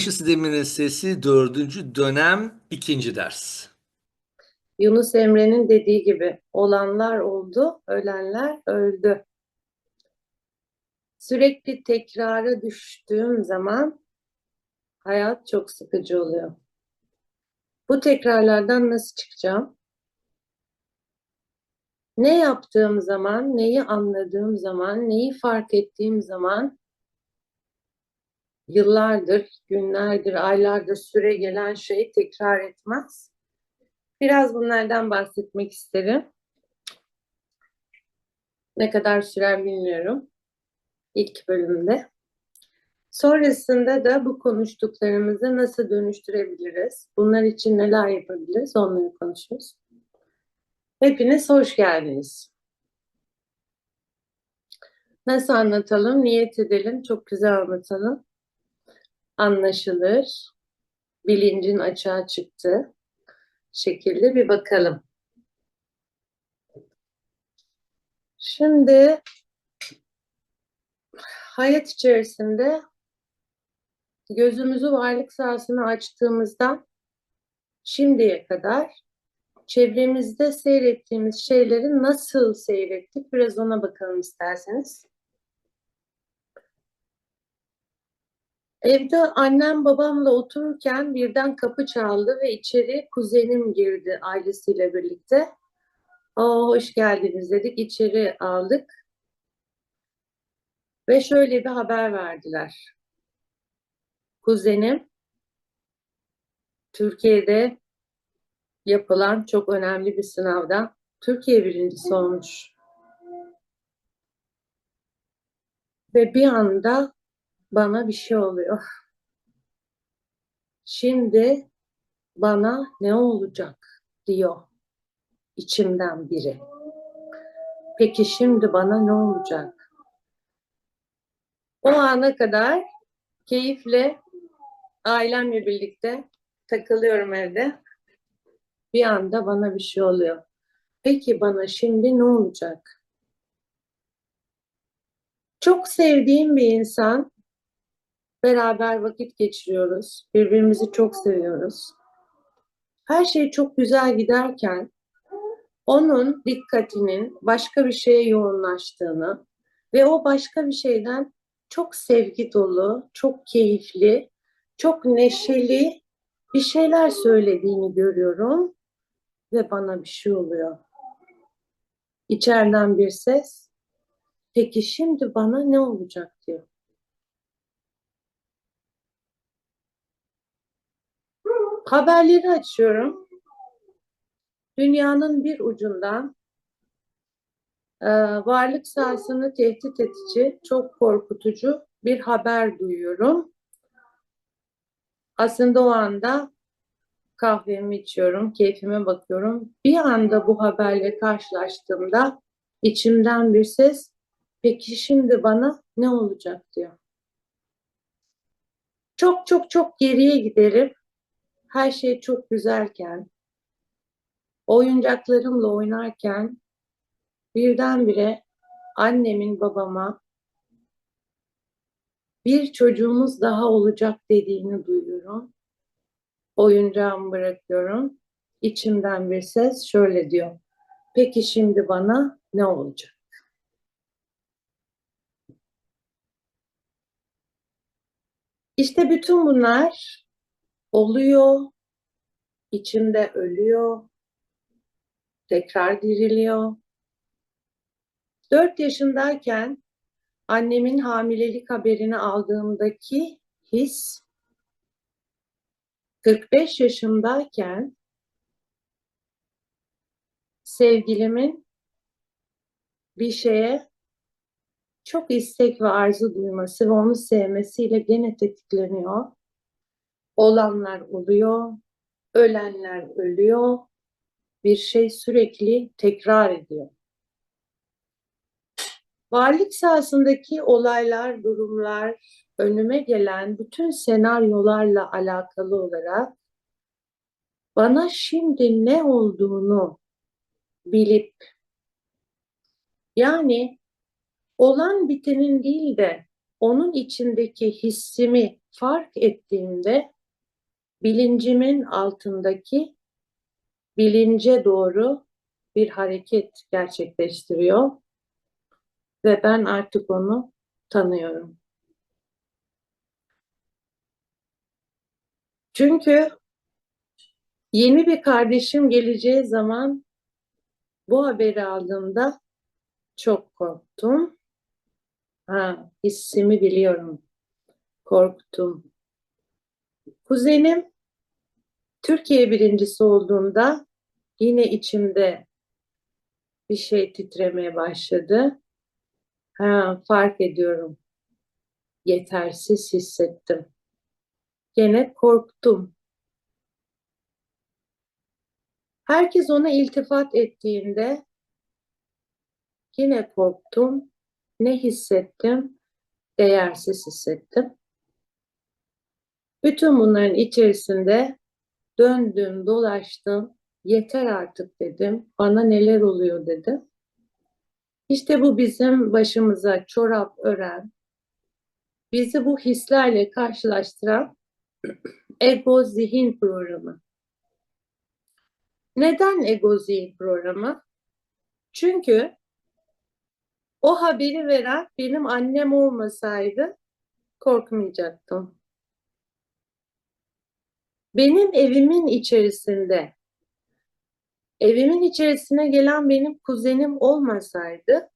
Aşı Sisteminin Sesi 4. dönem 2. ders. Yunus Emre'nin dediği gibi olanlar oldu, ölenler öldü. Sürekli tekrara düştüğüm zaman hayat çok sıkıcı oluyor. Bu tekrarlardan nasıl çıkacağım? Ne yaptığım zaman, neyi anladığım zaman, neyi fark ettiğim zaman yıllardır, günlerdir, aylardır süre gelen şeyi tekrar etmez. Biraz bunlardan bahsetmek isterim. Ne kadar sürer bilmiyorum. İlk bölümde. Sonrasında da bu konuştuklarımızı nasıl dönüştürebiliriz? Bunlar için neler yapabiliriz? Onları konuşuruz. Hepiniz hoş geldiniz. Nasıl anlatalım? Niyet edelim. Çok güzel anlatalım. Anlaşılır. Bilincin açığa çıktı şekilde bir bakalım. Şimdi hayat içerisinde gözümüzü varlık sahasına açtığımızda şimdiye kadar çevremizde seyrettiğimiz şeyleri nasıl seyrettik biraz ona bakalım isterseniz. Evde annem babamla otururken birden kapı çaldı ve içeri kuzenim girdi ailesiyle birlikte. Aa, hoş geldiniz dedik. İçeri aldık. Ve şöyle bir haber verdiler. Kuzenim Türkiye'de yapılan çok önemli bir sınavda Türkiye birincisi olmuş. Ve bir anda bana bir şey oluyor. Şimdi bana ne olacak diyor içimden biri. Peki şimdi bana ne olacak? O ana kadar keyifle ailemle birlikte takılıyorum evde. Bir anda bana bir şey oluyor. Peki bana şimdi ne olacak? Çok sevdiğim bir insan Beraber vakit geçiriyoruz. Birbirimizi çok seviyoruz. Her şey çok güzel giderken onun dikkatinin başka bir şeye yoğunlaştığını ve o başka bir şeyden çok sevgi dolu, çok keyifli, çok neşeli bir şeyler söylediğini görüyorum ve bana bir şey oluyor. İçeriden bir ses, peki şimdi bana ne olacak diyor. Haberleri açıyorum. Dünyanın bir ucundan e, varlık sahasını tehdit edici, çok korkutucu bir haber duyuyorum. Aslında o anda kahvemi içiyorum, keyfime bakıyorum. Bir anda bu haberle karşılaştığımda içimden bir ses, peki şimdi bana ne olacak diyor. Çok çok çok geriye giderim her şey çok güzelken, oyuncaklarımla oynarken birdenbire annemin babama bir çocuğumuz daha olacak dediğini duyuyorum. Oyuncağımı bırakıyorum. İçimden bir ses şöyle diyor. Peki şimdi bana ne olacak? İşte bütün bunlar oluyor, içimde ölüyor, tekrar diriliyor. Dört yaşındayken annemin hamilelik haberini aldığımdaki his, 45 yaşındayken sevgilimin bir şeye çok istek ve arzu duyması ve onu sevmesiyle gene tetikleniyor olanlar oluyor, ölenler ölüyor. Bir şey sürekli tekrar ediyor. Varlık sahasındaki olaylar, durumlar, önüme gelen bütün senaryolarla alakalı olarak bana şimdi ne olduğunu bilip yani olan bitenin değil de onun içindeki hissimi fark ettiğimde bilincimin altındaki bilince doğru bir hareket gerçekleştiriyor ve ben artık onu tanıyorum. Çünkü yeni bir kardeşim geleceği zaman bu haberi aldığımda çok korktum. Ha, hissimi biliyorum. Korktum. Kuzenim Türkiye birincisi olduğunda yine içimde bir şey titremeye başladı. Ha, fark ediyorum. Yetersiz hissettim. Gene korktum. Herkes ona iltifat ettiğinde yine korktum. Ne hissettim? Değersiz hissettim. Bütün bunların içerisinde döndüm, dolaştım. Yeter artık dedim. Bana neler oluyor dedim. İşte bu bizim başımıza çorap ören, bizi bu hislerle karşılaştıran ego zihin programı. Neden ego zihin programı? Çünkü o haberi veren benim annem olmasaydı korkmayacaktım. Benim evimin içerisinde evimin içerisine gelen benim kuzenim olmasaydı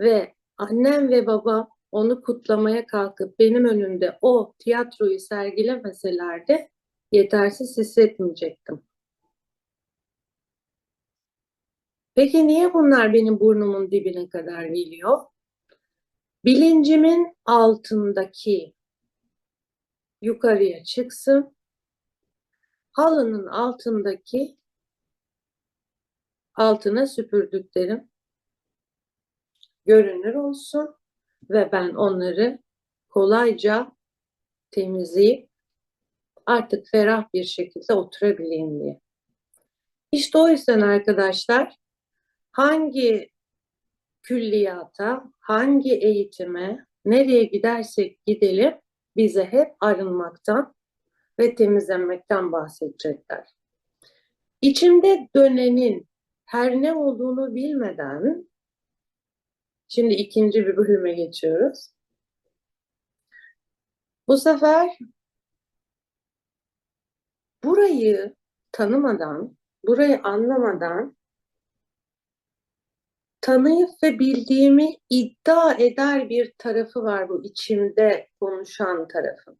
ve annem ve babam onu kutlamaya kalkıp benim önümde o tiyatroyu sergilemeselerdi yetersiz hissetmeyecektim. Peki niye bunlar benim burnumun dibine kadar geliyor? Bilincimin altındaki yukarıya çıksın. Halının altındaki altına süpürdüklerim görünür olsun ve ben onları kolayca temizleyip artık ferah bir şekilde oturabileyim diye. İşte o yüzden arkadaşlar hangi külliyata, hangi eğitime, nereye gidersek gidelim bize hep arınmaktan ve temizlenmekten bahsedecekler. İçimde dönenin her ne olduğunu bilmeden şimdi ikinci bir bölüme geçiyoruz. Bu sefer burayı tanımadan, burayı anlamadan tanıyıp ve bildiğimi iddia eder bir tarafı var bu içimde konuşan tarafın.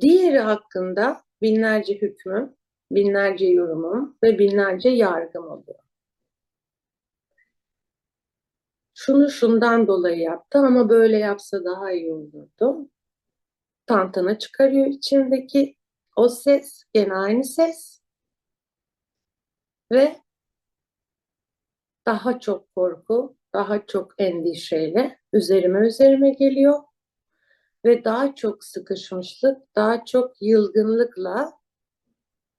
Diğeri hakkında binlerce hükmüm, binlerce yorumum ve binlerce yargım oluyor. Şunu şundan dolayı yaptı ama böyle yapsa daha iyi olurdu. Tantana çıkarıyor içimdeki o ses, gene aynı ses. Ve daha çok korku, daha çok endişeyle üzerime üzerime geliyor ve daha çok sıkışmışlık, daha çok yılgınlıkla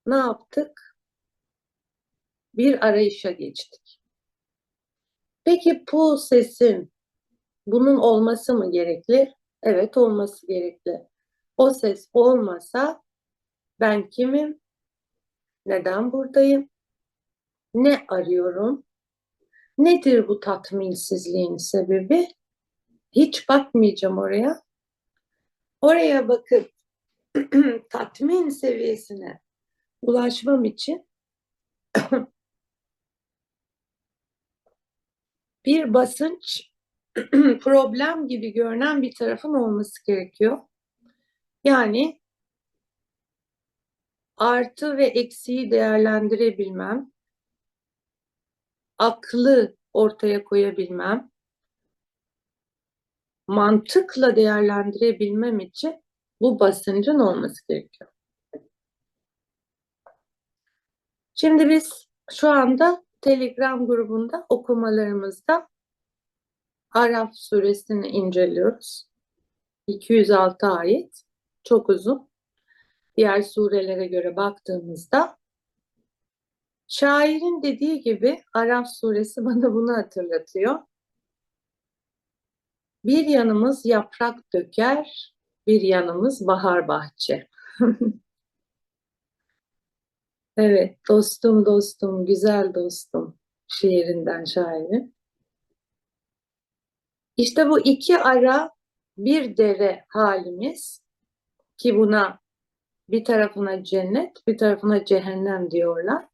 ne yaptık? Bir arayışa geçtik. Peki bu sesin bunun olması mı gerekli? Evet olması gerekli. O ses olmasa ben kimim? Neden buradayım? Ne arıyorum? Nedir bu tatminsizliğin sebebi? Hiç bakmayacağım oraya. Oraya bakıp tatmin seviyesine ulaşmam için bir basınç problem gibi görünen bir tarafın olması gerekiyor. Yani artı ve eksiği değerlendirebilmem, aklı ortaya koyabilmem, mantıkla değerlendirebilmem için bu basıncın olması gerekiyor. Şimdi biz şu anda Telegram grubunda okumalarımızda Araf suresini inceliyoruz. 206 ayet. Çok uzun. Diğer surelere göre baktığımızda şairin dediği gibi Araf suresi bana bunu hatırlatıyor. Bir yanımız yaprak döker, bir yanımız bahar bahçe. Evet, dostum dostum, güzel dostum şiirinden şairi. İşte bu iki ara bir dere halimiz ki buna bir tarafına cennet, bir tarafına cehennem diyorlar.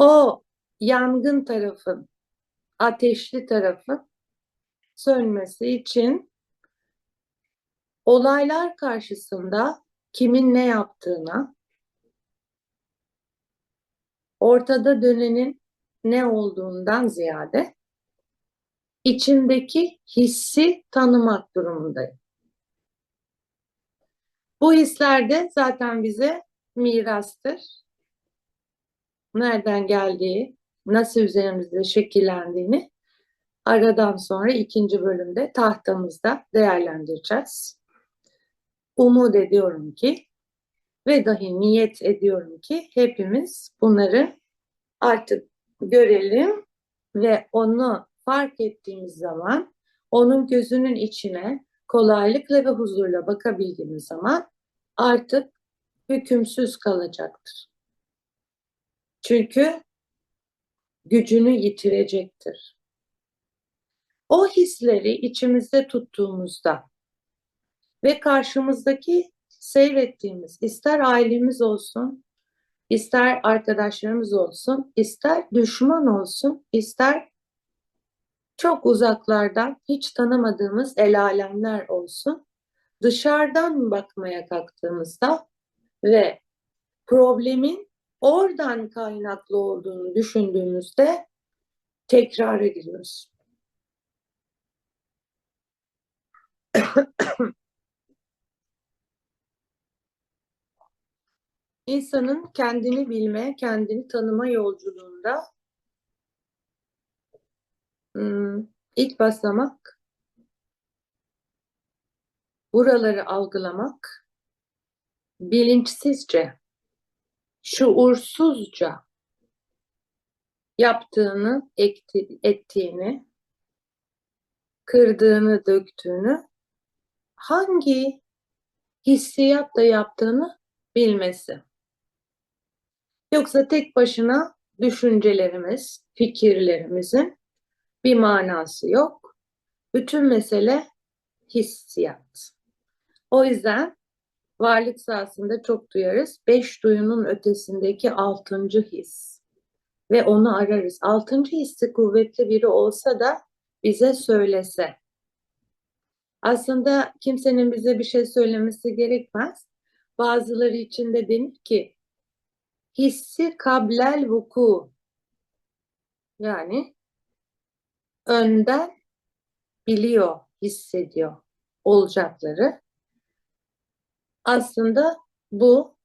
O yangın tarafın, ateşli tarafın sönmesi için olaylar karşısında kimin ne yaptığına, ortada dönenin ne olduğundan ziyade içindeki hissi tanımak durumundayım. Bu hisler de zaten bize mirastır. Nereden geldiği, nasıl üzerimizde şekillendiğini aradan sonra ikinci bölümde tahtamızda değerlendireceğiz. Umut ediyorum ki ve dahi niyet ediyorum ki hepimiz bunları artık görelim ve onu fark ettiğimiz zaman onun gözünün içine kolaylıkla ve huzurla bakabildiğimiz zaman artık hükümsüz kalacaktır. Çünkü gücünü yitirecektir. O hisleri içimizde tuttuğumuzda ve karşımızdaki seyrettiğimiz ister ailemiz olsun, ister arkadaşlarımız olsun, ister düşman olsun, ister çok uzaklardan hiç tanımadığımız el alemler olsun, dışarıdan bakmaya kalktığımızda ve problemin oradan kaynaklı olduğunu düşündüğümüzde tekrar ediyoruz. İnsanın kendini bilme, kendini tanıma yolculuğunda hmm, ilk basamak buraları algılamak, bilinçsizce, şuursuzca yaptığını, ekti, ettiğini, kırdığını, döktüğünü, hangi hissiyatla yaptığını bilmesi. Yoksa tek başına düşüncelerimiz, fikirlerimizin bir manası yok. Bütün mesele hissiyat. O yüzden varlık sahasında çok duyarız. Beş duyunun ötesindeki altıncı his. Ve onu ararız. Altıncı hissi kuvvetli biri olsa da bize söylese. Aslında kimsenin bize bir şey söylemesi gerekmez. Bazıları için de denir ki hissi kablel vuku yani önden biliyor, hissediyor olacakları. Aslında bu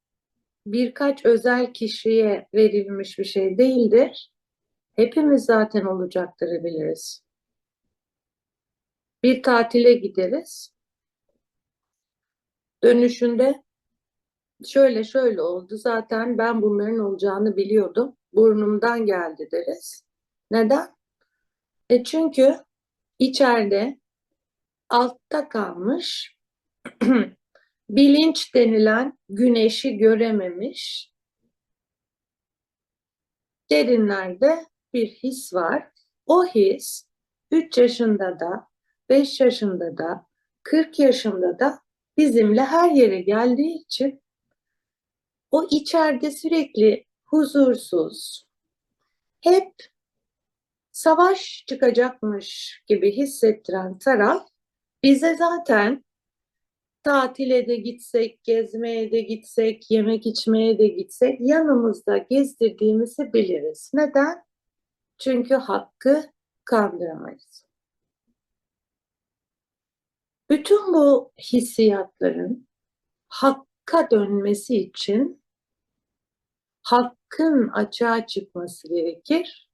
birkaç özel kişiye verilmiş bir şey değildir. Hepimiz zaten olacakları biliriz. Bir tatile gideriz. Dönüşünde şöyle şöyle oldu. Zaten ben bunların olacağını biliyordum. Burnumdan geldi deriz. Neden? E çünkü içeride altta kalmış bilinç denilen güneşi görememiş derinlerde bir his var. O his 3 yaşında da, 5 yaşında da, 40 yaşında da bizimle her yere geldiği için o içeride sürekli huzursuz, hep savaş çıkacakmış gibi hissettiren taraf bize zaten tatile de gitsek, gezmeye de gitsek, yemek içmeye de gitsek yanımızda gezdirdiğimizi biliriz. Neden? Çünkü hakkı kandıramayız. Bütün bu hissiyatların hakka dönmesi için hakkın açığa çıkması gerekir.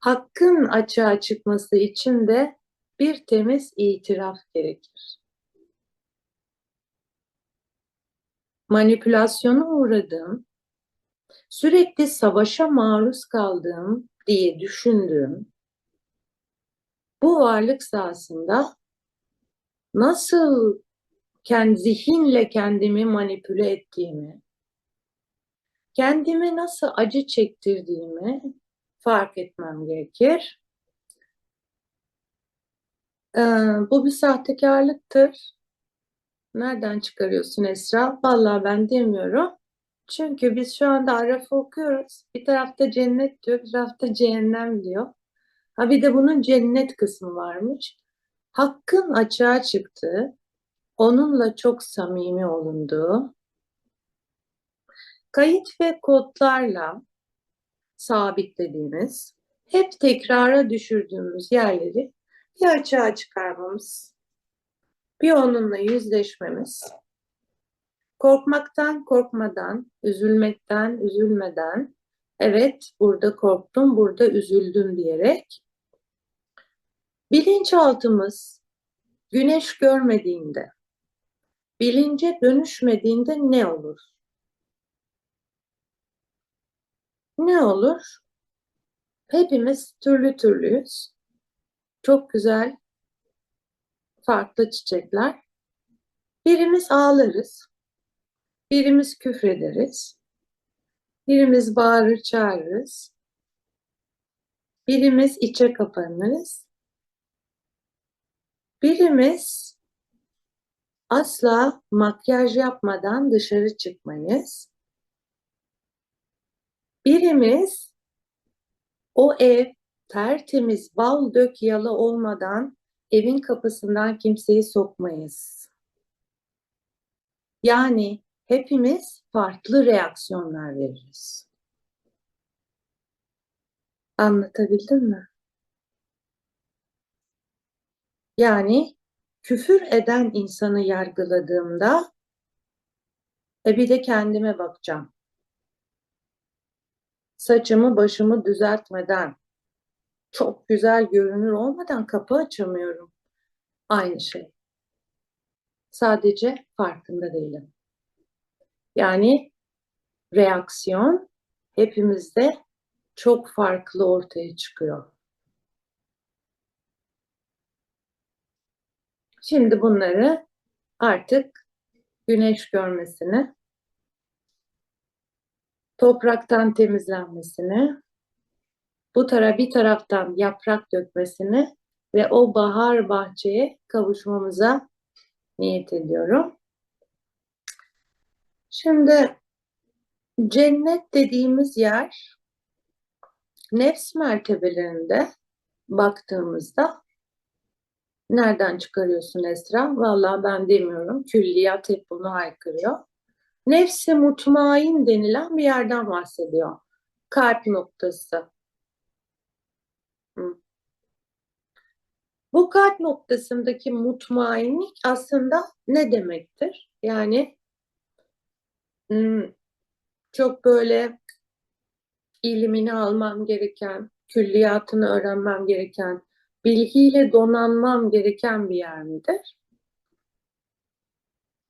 Hakkın açığa çıkması için de bir temiz itiraf gerekir. Manipülasyona uğradığım, sürekli savaşa maruz kaldığım diye düşündüğüm bu varlık sahasında nasıl kendi zihinle kendimi manipüle ettiğimi, kendimi nasıl acı çektirdiğimi fark etmem gerekir. Ee, bu bir sahtekarlıktır. Nereden çıkarıyorsun Esra? Vallahi ben demiyorum. Çünkü biz şu anda Araf'ı okuyoruz. Bir tarafta cennet diyor, bir tarafta cehennem diyor. Ha bir de bunun cennet kısmı varmış. Hakkın açığa çıktığı, onunla çok samimi olunduğu, kayıt ve kodlarla sabitlediğimiz, hep tekrara düşürdüğümüz yerleri bir açığa çıkarmamız, bir onunla yüzleşmemiz, korkmaktan korkmadan, üzülmekten üzülmeden, evet burada korktum, burada üzüldüm diyerek, bilinçaltımız güneş görmediğinde, bilince dönüşmediğinde ne olur? Ne olur? Hepimiz türlü türlüyüz. Çok güzel, farklı çiçekler. Birimiz ağlarız, birimiz küfrederiz, birimiz bağırır çağırırız, birimiz içe kapanırız, birimiz asla makyaj yapmadan dışarı çıkmayız. Birimiz o ev tertemiz bal dök yalı olmadan evin kapısından kimseyi sokmayız. Yani hepimiz farklı reaksiyonlar veririz. Anlatabildim mi? Yani küfür eden insanı yargıladığımda e bir de kendime bakacağım. Saçımı başımı düzeltmeden, çok güzel görünür olmadan kapı açamıyorum. Aynı şey. Sadece farkında değilim. Yani reaksiyon hepimizde çok farklı ortaya çıkıyor. Şimdi bunları artık güneş görmesini, topraktan temizlenmesini, bu tara bir taraftan yaprak dökmesini ve o bahar bahçeye kavuşmamıza niyet ediyorum. Şimdi cennet dediğimiz yer nefs mertebelerinde baktığımızda nereden çıkarıyorsun Esra? Vallahi ben demiyorum. Külliyat hep bunu haykırıyor. Nefsi mutmain denilen bir yerden bahsediyor. Kalp noktası. Bu kalp noktasındaki mutmainlik aslında ne demektir? Yani çok böyle ilimini almam gereken, külliyatını öğrenmem gereken, bilgiyle donanmam gereken bir yer midir?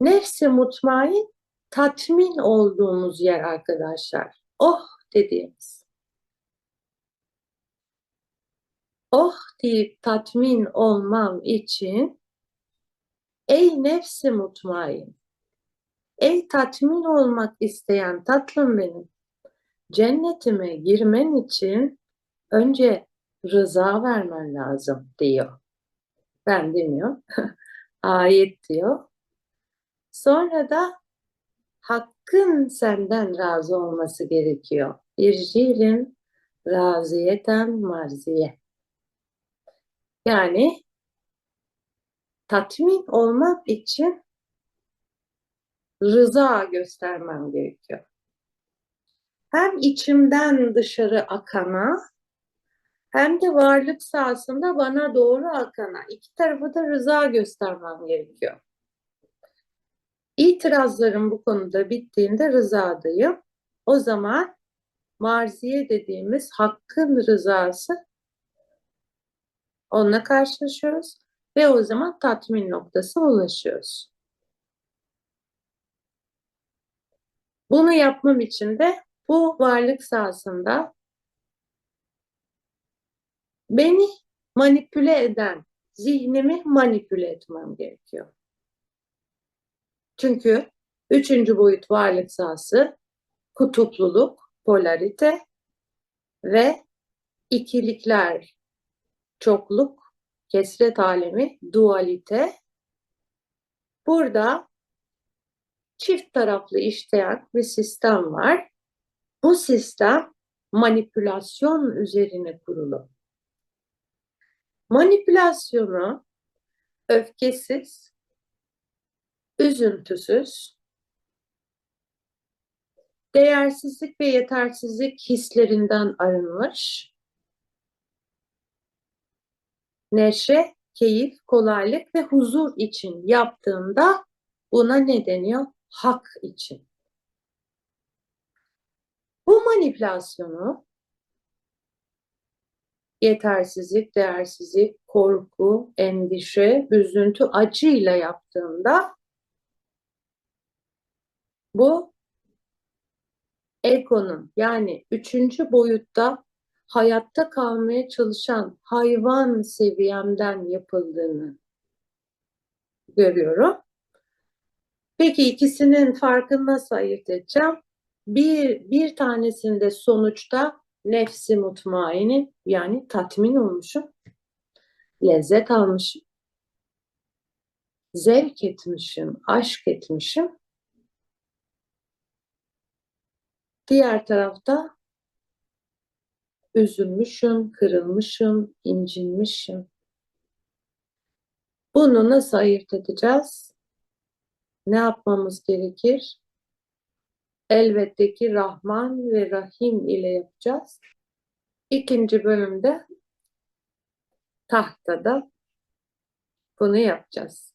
Nefsi mutmain tatmin olduğumuz yer arkadaşlar. Oh dediğimiz. Oh deyip tatmin olmam için ey nefsi mutmain, ey tatmin olmak isteyen tatlım benim, cennetime girmen için önce rıza vermen lazım diyor. Ben demiyor. Ayet diyor. Sonra da hakkın senden razı olması gerekiyor. İrcilin raziyeten marziye. Yani tatmin olmak için rıza göstermem gerekiyor. Hem içimden dışarı akana hem de varlık sahasında bana doğru akana iki tarafa da rıza göstermem gerekiyor. İtirazlarım bu konuda bittiğinde rızadayım. O zaman marziye dediğimiz hakkın rızası onunla karşılaşıyoruz ve o zaman tatmin noktasına ulaşıyoruz. Bunu yapmam için de bu varlık sahasında beni manipüle eden zihnimi manipüle etmem gerekiyor. Çünkü üçüncü boyut varlık sahası kutupluluk, polarite ve ikilikler, çokluk, kesret alemi, dualite. Burada çift taraflı işleyen bir sistem var. Bu sistem manipülasyon üzerine kurulu. Manipülasyonu öfkesiz, üzüntüsüz, değersizlik ve yetersizlik hislerinden arınmış, neşe, keyif, kolaylık ve huzur için yaptığında buna ne deniyor? Hak için. Bu manipülasyonu yetersizlik, değersizlik, korku, endişe, üzüntü, acıyla yaptığında bu egonun yani üçüncü boyutta hayatta kalmaya çalışan hayvan seviyemden yapıldığını görüyorum. Peki ikisinin farkını nasıl ayırt edeceğim? Bir, bir tanesinde sonuçta nefsi mutmainin yani tatmin olmuşum, lezzet almışım, zevk etmişim, aşk etmişim. Diğer tarafta üzülmüşüm, kırılmışım, incinmişim. Bunu nasıl ayırt edeceğiz? Ne yapmamız gerekir? Elbette ki Rahman ve Rahim ile yapacağız. İkinci bölümde tahtada bunu yapacağız.